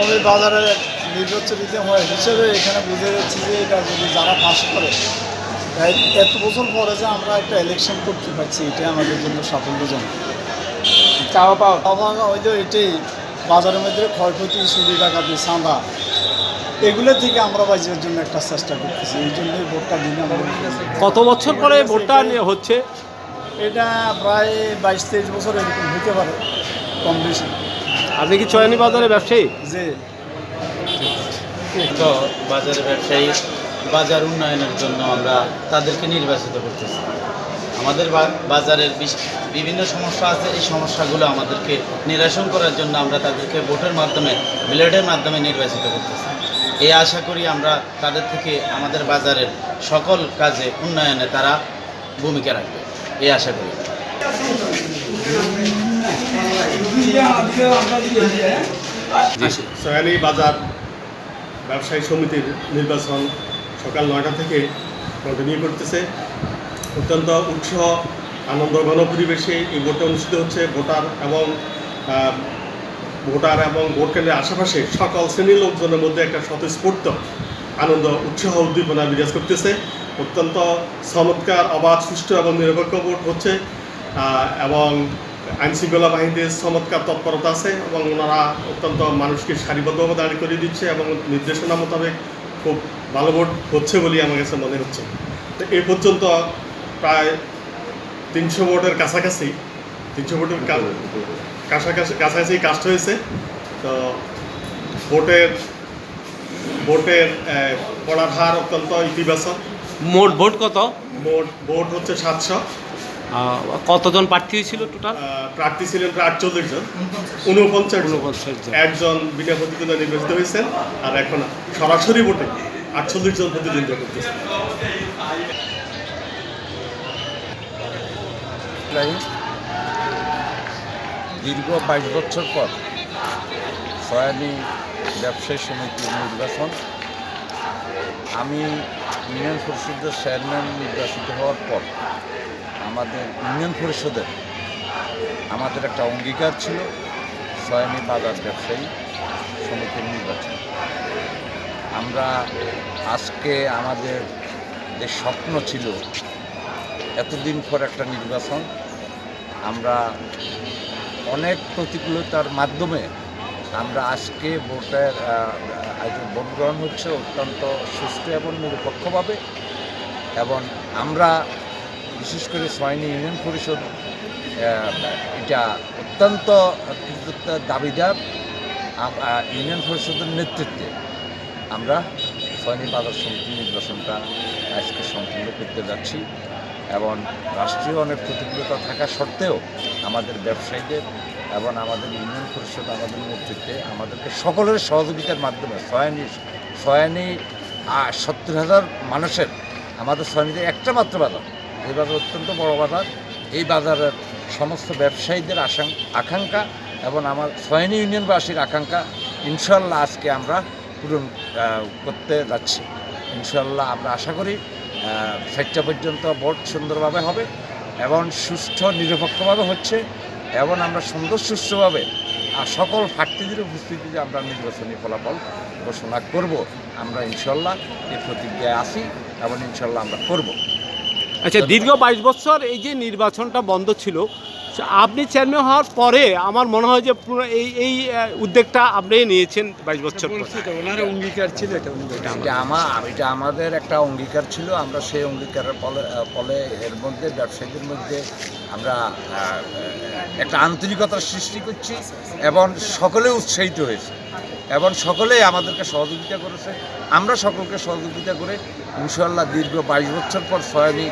তবে বাজারের বাজারে নির্বাচনিত হয় হিসেবে এখানে বুঝে যাচ্ছে যে এটা যদি যারা পাস করে তাই এত বছর পরে যে আমরা একটা ইলেকশন করতে পারছি এটাই আমাদের জন্য সাফল্যজনক চাওয়া পাওয়া? ওই যে এটাই বাজারের মধ্যে ক্ষয়ক্ষতি চুরি ডাকাতি চাঁদা এগুলো থেকে আমরা বাঁচার জন্য একটা চেষ্টা করতেছি। এই জন্যই ভোটটা আমরা। কত বছর পরে ভোটটা নিয়ে হচ্ছে? এটা প্রায় বাইশ তেইশ বছর এরকম হতে পারে কম বেশি। আপনি কি চয়নি বাজারে ব্যবসায়ী? যে তো বাজারে ব্যবসায়ী, বাজার উন্নয়নের জন্য আমরা তাদেরকে নির্বাচিত করতেছি। আমাদের বাজারের বিভিন্ন সমস্যা আছে, এই সমস্যাগুলো আমাদেরকে নিরসন করার জন্য আমরা তাদেরকে ভোটের মাধ্যমে ব্লেডের মাধ্যমে নির্বাচিত করতেছি। এই আশা করি আমরা তাদের থেকে আমাদের বাজারের সকল কাজে উন্নয়নে তারা ভূমিকা রাখবে। এই আশা করি। সয়ানি বাজার ব্যবসায়ী সমিতির নির্বাচন সকাল নয়টা থেকে কন্টিনিউ করতেছে। অত্যন্ত উৎসাহ আনন্দ ঘন পরিবেশে এই ভোটটা অনুষ্ঠিত হচ্ছে। ভোটার এবং ভোটার এবং ভোট কেন্দ্রের আশেপাশে সকল শ্রেণির লোকজনের মধ্যে একটা স্বতঃস্ফূর্ত আনন্দ উৎসাহ উদ্দীপনা বিরাজ করতেছে। অত্যন্ত চমৎকার অবাধ সুষ্ঠু এবং নিরপেক্ষ ভোট হচ্ছে। এবং আইনশৃঙ্খলা বাহিনীর চমৎকার তৎপরতা আছে এবং ওনারা অত্যন্ত মানুষকে সারিবদ্ধভাবে দাঁড়িয়ে করে দিচ্ছে এবং নির্দেশনা মোতাবেক খুব ভালো ভোট হচ্ছে বলেই আমার কাছে মনে হচ্ছে। তো এ পর্যন্ত প্রায় তিনশো ভোটের কাছাকাছি তিনশো ভোটের কাছাকাছি কাছাকাছি কাস্ট হয়েছে। তো ভোটের ভোটের পড়ার হার অত্যন্ত ইতিবাচক। মোট ভোট কত? মোট ভোট হচ্ছে সাতশো। কতজন প্রার্থী ছিল টোটাল প্রার্থী ছিলেন প্রায় আটচল্লিশ জন। উনপঞ্চাশ উনপঞ্চাশ জন। একজন বিনা প্রতিদ্বন্দ্বী নির্বাচিত হয়েছেন আর এখন সরাসরি ভোটে আটচল্লিশ জন প্রতিদ্বন্দ্বিতা করতেছে। দীর্ঘ বাইশ বছর পর সয়ানি ব্যবসায়ী সমিতির নির্বাচন। আমি ইউনিয়ন পরিষদের চেয়ারম্যান নির্বাচিত হওয়ার পর আমাদের ইউনিয়ন পরিষদের আমাদের একটা অঙ্গীকার ছিল, সয়ানি বাজার ব্যবসায়ী সমিতির নির্বাচন। আমরা আজকে আমাদের যে স্বপ্ন ছিল, এতদিন পর একটা নির্বাচন, আমরা অনেক প্রতিকূলতার মাধ্যমে আমরা আজকে ভোটের ভোট গ্রহণ হচ্ছে অত্যন্ত সুষ্ঠু এবং নিরপেক্ষভাবে এবং আমরা বিশেষ করে সয়নি ইউনিয়ন পরিষদ এটা অত্যন্ত দাবিদার ইউনিয়ন পরিষদের নেতৃত্বে আমরা সয়নি বাজার সমিতি নির্বাচনটা আজকে সম্পূর্ণ করতে যাচ্ছি এবং রাষ্ট্রীয় অনেক প্রতিকূলতা থাকা সত্ত্বেও আমাদের ব্যবসায়ীদের এবং আমাদের ইউনিয়ন পরিষদ আমাদের নেতৃত্বে আমাদেরকে সকলের সহযোগিতার মাধ্যমে সয়ানি সয়ানি সত্তর হাজার মানুষের আমাদের সয়ানিতে একটা মাত্র বাজার। এই বাজার অত্যন্ত বড় বাজার। এই বাজারের সমস্ত ব্যবসায়ীদের আকাঙ্ক্ষা এবং আমার সয়ানি ইউনিয়নবাসীর আকাঙ্ক্ষা ইনশাল্লাহ আজকে আমরা পূরণ করতে যাচ্ছি। ইনশাল্লাহ আমরা আশা করি চারটা পর্যন্ত ভোট সুন্দরভাবে হবে এবং সুষ্ঠু, নিরপেক্ষভাবে হচ্ছে এবং আমরা সুন্দর, সুষ্ঠুভাবে আর সকল প্রার্থীদের উপস্থিতিতে আমরা নির্বাচনী ফলাফল ঘোষণা করব। আমরা ইনশাল্লাহ এই প্রতিজ্ঞায় আসি এবং ইনশাল্লাহ আমরা করব। আচ্ছা দীর্ঘ বাইশ বছর এই যে নির্বাচনটা বন্ধ ছিল আপনি চেয়ারম্যান হওয়ার পরে আমার মনে হয় যে পুরো এই এই উদ্যোগটা আপনি নিয়েছেন বাইশ বছর অঙ্গীকার ছিল এটা আমার এটা আমাদের একটা অঙ্গীকার ছিল আমরা সেই অঙ্গীকারের ফলে ফলে এর মধ্যে ব্যবসায়ীদের মধ্যে আমরা একটা আন্তরিকতার সৃষ্টি করছি এবং সকলে উৎসাহিত হয়েছে। এবং সকলেই আমাদেরকে সহযোগিতা করেছে। আমরা সকলকে সহযোগিতা করে ইনশাল্লাহ দীর্ঘ বাইশ বছর পর সয়ানি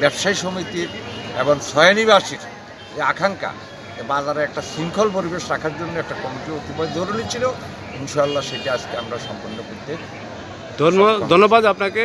ব্যবসায়ী সমিতির এবং সয়ানিবাসীর যে আকাঙ্ক্ষা বাজারে একটা শৃঙ্খল পরিবেশ রাখার জন্য একটা কমিটি অতিবয় জরুরি ছিল ইনশাল্লাহ সেটা আজকে আমরা সম্পন্ন করতে ধন্যবাদ ধন্যবাদ আপনাকে।